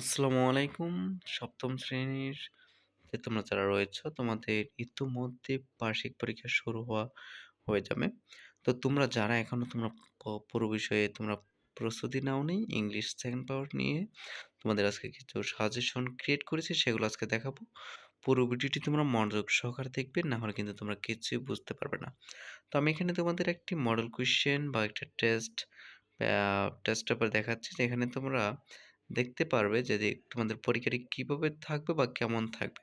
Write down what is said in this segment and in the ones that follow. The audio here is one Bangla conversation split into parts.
আসসালামু আলাইকুম। সপ্তম শ্রেণির যে তোমরা যারা রয়েছ, তোমাদের ইতিমধ্যে বার্ষিক পরীক্ষা শুরু হওয়া হয়ে যাবে। তো তোমরা যারা এখনও তোমরা পুরো বিষয়ে তোমরা প্রস্তুতি নাওনি, ইংলিশ সেকেন্ড পাওয়ার নিয়ে তোমাদের আজকে কিছু সাজেশন ক্রিয়েট করেছি, সেগুলো আজকে দেখাবো। পুরো ভিডিওটি তোমরা মনোযোগ সহকারে দেখবে, না হলে কিন্তু তোমরা কিছুই বুঝতে পারবে না। তো আমি এখানে তোমাদের একটি মডেল কোয়েশ্চেন বা একটা টেস্ট টেস্ট পেপার দেখাচ্ছি, যেখানে তোমরা দেখতে পারবে যে তোমাদের পরীক্ষাটি কীভাবে থাকবে বা কেমন থাকবে।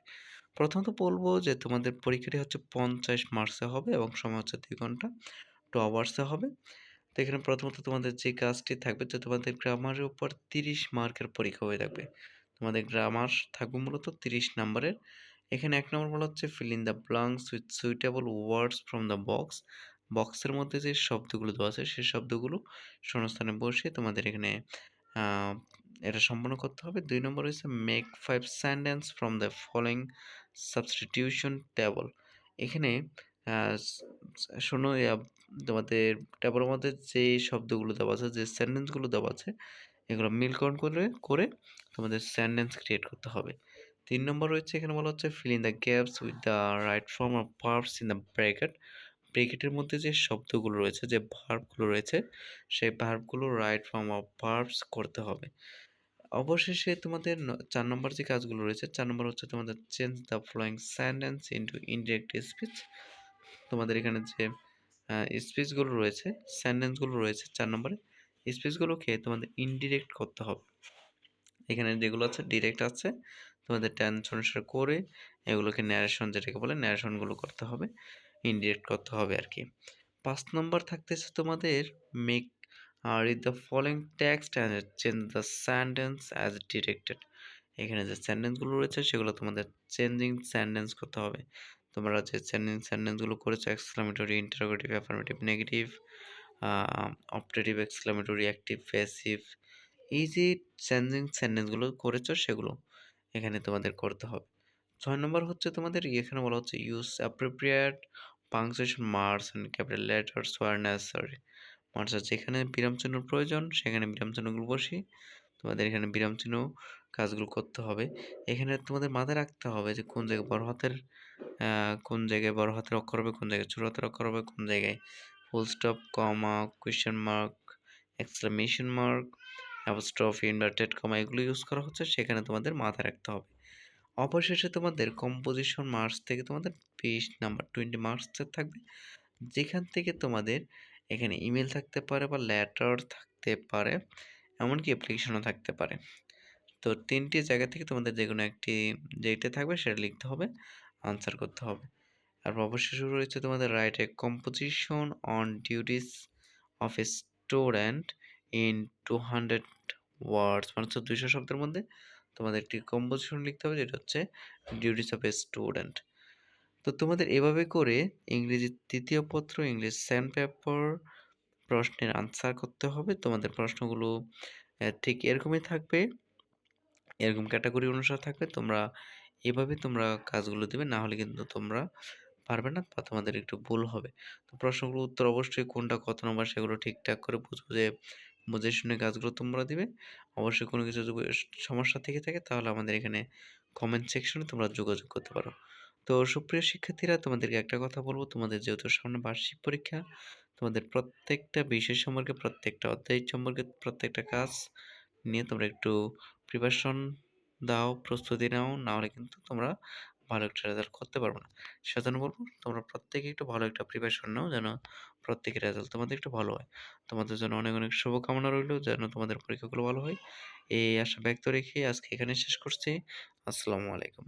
প্রথমত বলব যে, তোমাদের পরীক্ষাটি হচ্ছে পঞ্চাশ মার্কসে হবে এবং সময় হচ্ছে দুই ঘণ্টা টু আওয়ার্সে হবে। তো এখানে প্রথমত তোমাদের যে কাজটি থাকবে যে, তোমাদের গ্রামারের উপর তিরিশ মার্কের পরীক্ষা হয়ে থাকবে। তোমাদের গ্রামার থাকবে মূলত তিরিশ নাম্বারের এখানে এক নম্বর বলা হচ্ছে fill in the blanks with suitable words from the box বক্সের মধ্যে যে শব্দগুলো দেওয়া আছে সেই শব্দগুলো শূন্যস্থানে বসে তোমাদের এখানে এটা সম্পন্ন করতে হবে। দুই নম্বর হচ্ছে make five sentence from the following substitution table এখানে শোনো তোমাদের টেবলের মধ্যে যে শব্দগুলো দেওয়া আছে, যে সেন্টেন্সগুলো দেওয়া আছে, এগুলো মিলকরণ করে করে তোমাদের সেন্টেন্স ক্রিয়েট করতে হবে। তিন নম্বর রয়েছে এখানে বলা হচ্ছে fill in the gaps with the right form of parts in the bracket ব্রেকেটের মধ্যে যে শব্দগুলো রয়েছে, যে ভার্বগুলো রয়েছে, সেই ভার্বগুলো রাইট ফর্ম অফ ভার্বস করতে হবে। অবশেষে তোমাদের চার নম্বর যে কাজগুলো রয়েছে, চার নম্বর হচ্ছে তোমাদের change the following sentence into indirect speech তোমাদের এখানে যে স্পিচগুলো রয়েছে সেন্টেন্সগুলো রয়েছে চার নম্বরে স্পিচগুলোকে তোমাদের ইনডিরেক্ট করতে হবে। এখানে যেগুলো আছে ডিরেক্ট আছে, তোমাদের টেন্স অনুসারে করে এগুলোকে ন্যারেশন যেটাকে বলে ন্যারেশনগুলো করতে হবে ইনডিরেক্ট করতে হবে আর কি। পাঁচ নম্বর থাকতেছে তোমাদের make read the following text and change the sentence as directed এখানে যে সেন্টেন্সগুলো রয়েছে, সেগুলো তোমাদের চেঞ্জিং সেন্টেন্স করতে হবে। তোমরা যে চেঞ্জিং সেন্টেন্সগুলো করেছ exclamatory interrogative affirmative negative optative exclamatory active passive এই যে চেঞ্জিং সেন্টেন্সগুলো করেছ, সেগুলো এখানে তোমাদের করতে হবে। ছয় নম্বর হচ্ছে তোমাদের, এখানে বলা হচ্ছে use appropriate punctuation marks and capital letters where necessary marks যেখানে বিরাম চিহ্ন প্রয়োজন, সেখানে বিরাম চিহ্নগুলো বসি। তোমাদের এখানে বিরাম চিহ্ন কাজগুলো করতে হবে। এখানে তোমাদের মাথায় রাখতে হবে যে কোন জায়গায় বড় হাতের কোন জায়গায় বড় হাতের অক্ষর হবে, কোন জায়গায় ছোট হাতের অক্ষর হবে, কোন জায়গায় full stop comma question mark exclamation mark apostrophe inverted comma এগুলো ইউজ করা হচ্ছে, সেখানে তোমাদের মাথায় রাখতে হবে। অবশেষে তোমাদের কম্পোজিশন মার্কস থেকে তোমাদের বিশ নাম্বার টোয়েন্টি মার্কসের থাকবে। যেখান থেকে তোমাদের এখানে ইমেল থাকতে পারে বা লেটার থাকতে পারে, এমনকি অ্যাপ্লিকেশনও থাকতে পারে। তো তিনটি জায়গা থেকে তোমাদের যে কোনো একটি যেটা থাকবে সেটা লিখতে হবে আনসার করতে হবে। আর অবশ্যই শুরু রয়েছে তোমাদের write a composition on duties of a student in two hundred words মানে হচ্ছে দুইশো শব্দের মধ্যে তোমাদের একটি কম্পোজিশন লিখতে হবে, যেটা হচ্ছে ডিউটিস অফ এ স্টুডেন্ট তো তোমাদের এভাবে করে ইংরেজি তৃতীয় পত্র ইংলিশ স্যান্ড পেপার প্রশ্নের আনসার করতে হবে। তোমাদের প্রশ্নগুলো ঠিক এরকমই থাকবে। এরকম ক্যাটাগরি অনুসারে থাকবে। তোমরা এভাবে তোমরা কাজগুলো দেবে, না হলে কিন্তু তোমরা পারবে না বা তোমাদের একটু ভুল হবে। তো প্রশ্নগুলোর উত্তর অবশ্যই কোনটা, কত নম্বর, সেগুলো ঠিকঠাক করে বুঝে বুঝে বুঝে শুনে কাজগুলো তোমরা দিবে। অবশ্যই কোনো কিছু সমস্যা থেকে থাকে, তাহলে আমাদের এখানে কমেন্ট সেকশনে তোমরা যোগাযোগ করতে পারো। তো সুপ্রিয় শিক্ষার্থীরা, তোমাদেরকে একটা কথা বলব। তোমাদের যেহেতু সামনে বার্ষিক পরীক্ষা, তোমাদের প্রত্যেকটা বিষয় সম্পর্কে, প্রত্যেকটা অধ্যায় সম্পর্কে, প্রত্যেকটা কাজ নিয়ে তোমরা একটু প্রিপারেশন দাও, প্রস্তুতি নাও, নাহলে কিন্তু তোমরা ভালো একটা রেজাল্ট করতে পারব না। সেজন্য বলব, তোমরা প্রত্যেকে একটু ভালো একটা প্রিপারেশন নাও যেন প্রত্যেকের রেজাল্ট তোমাদের একটু ভালো হয়। তোমাদের জন্য অনেক অনেক শুভকামনা রইল যেন তোমাদের পরীক্ষাগুলো ভালো হয়। এই আশা ব্যক্ত রেখে আজকে এখানে শেষ করছি। আসসালামু আলাইকুম।